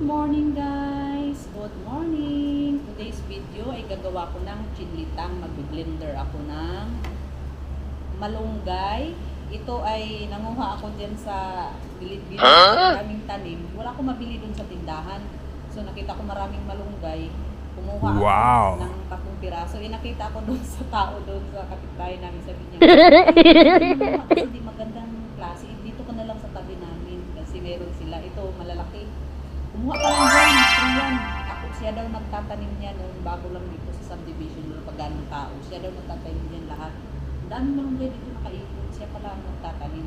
Good morning guys! Good morning! Today's video ay gagawa ko ng chinlitang. Mag-blender ako ng malunggay. Ito ay nanguha ako dyan sa bilid-bilid Huh? maraming tanim. Wala akong mabili dun sa tindahan. So nakita ko maraming malunggay. Kumuha ako Wow. ng takong piraso. Eh nakita ko doon sa tao doon sa kapitbahay namin. Sabi niya, "Kumuha kasi di magandang klase. Dito ko na lang sa tabi namin. Kasi meron sila. Ito malalaki. Kumuha ka lang dyan. Free yan. Ako, siya daw nagtatanim niya noon bago lang dito sa subdivision. Wala pa ganong tao. Siya daw nagtatanim niyan lahat. Ang dami malunggay dito nakaipon. Siya pala ang nagtatanim.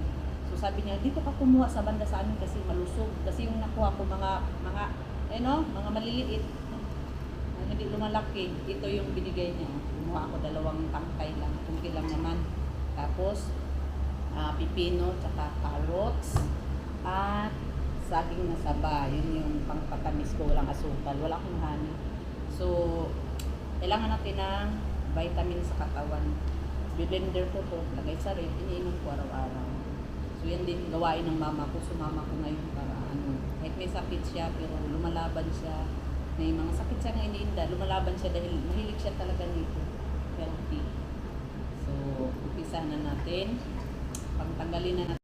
So sabi niya, dito ka kumuha sa banda sa amin kasi malusog. Kasi yung nakuha ko mga, mga, eh no, mga maliliit. Hindi lumalaki. Ito yung binigay niya. Kumuha ako dalawang tangkay lang. Kunti lang naman. Tapos, ah, pipino, tsaka carrots, at saging na saba. Yun yung pangpatamis ko. Walang asukal. Wala akong honey. So, kailangan natin ng vitamin sa katawan. Blender ko to, lagay sa rin, iniinom ko araw-araw. So, yan din gawain ng mama ko. Sumama ko ngayon para ano, kahit may sakit siya, pero lumalaban siya. May mga sakit siya nga iniinda, lumalaban siya dahil mahilig siya talaga nito. Healthy. So, umpisa na natin. Pagtanggalin na natin.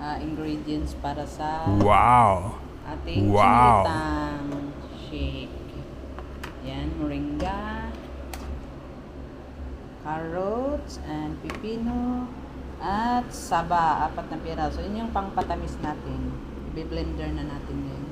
Ah, ingredients para sa Wow. ating Wow. chinitang shake. Yan, moringa, carrots, and pipino, at saba, apat na piraso. Yun yung pangpatamis natin. I-blender na natin yun.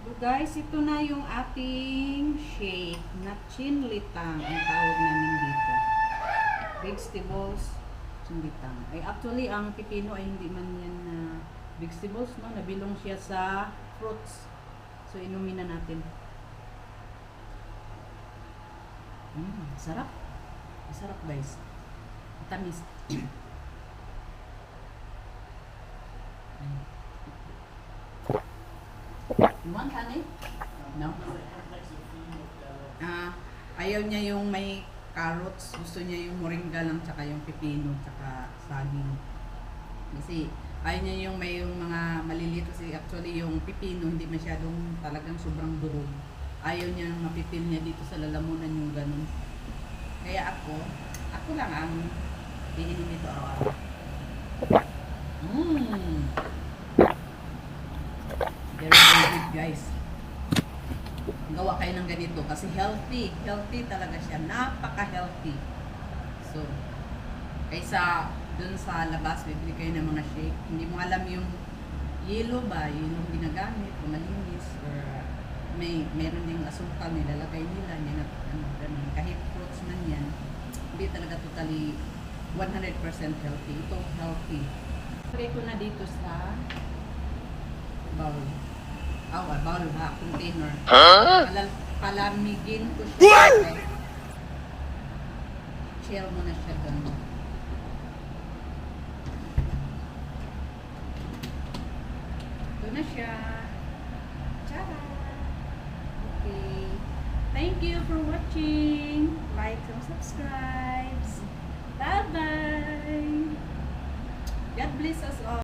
So guys, ito na yung ating shake na chinlitang ang tawag namin dito. Vegetables, chinlitang. Ay actually, ang pipino ay hindi man yan na vegetables, no? Nabilong siya sa fruits. So inumin na natin. Mm, sarap. Sarap guys. Tamis. You want honey? No? Ah, ayaw niya yung may carrots. Gusto niya yung moringa lang, tsaka yung pipino, tsaka saging. Kasi ayaw niya yung may yung mga maliliit kasi actually yung pipino hindi masyadong talagang sobrang durog. Ayaw niya mapipil niya dito sa lalamunan yung ganun. Kaya ako, ako lang ang iinom nito araw-araw. Mmm! Guys. Gawa kayo ng ganito kasi healthy. Healthy talaga siya. Napaka-healthy. So, kaysa dun sa labas, bibili kayo ng mga shake. Hindi mo alam yung yellow ba, yun yung ginagamit, o malinis, or may meron ding asukal, nilalagay nila, na, ano, ganun. Kahit fruits man yan, hindi talaga totally 100% healthy. Ito, healthy. Lagay ko na dito sa bowl awa, bawal ha, container. Huh? Palal, palamigin ko siya. Chill mo na siya ganun. Doon Okay. Thank you for watching. Like and subscribe. Bye-bye. God bless us all.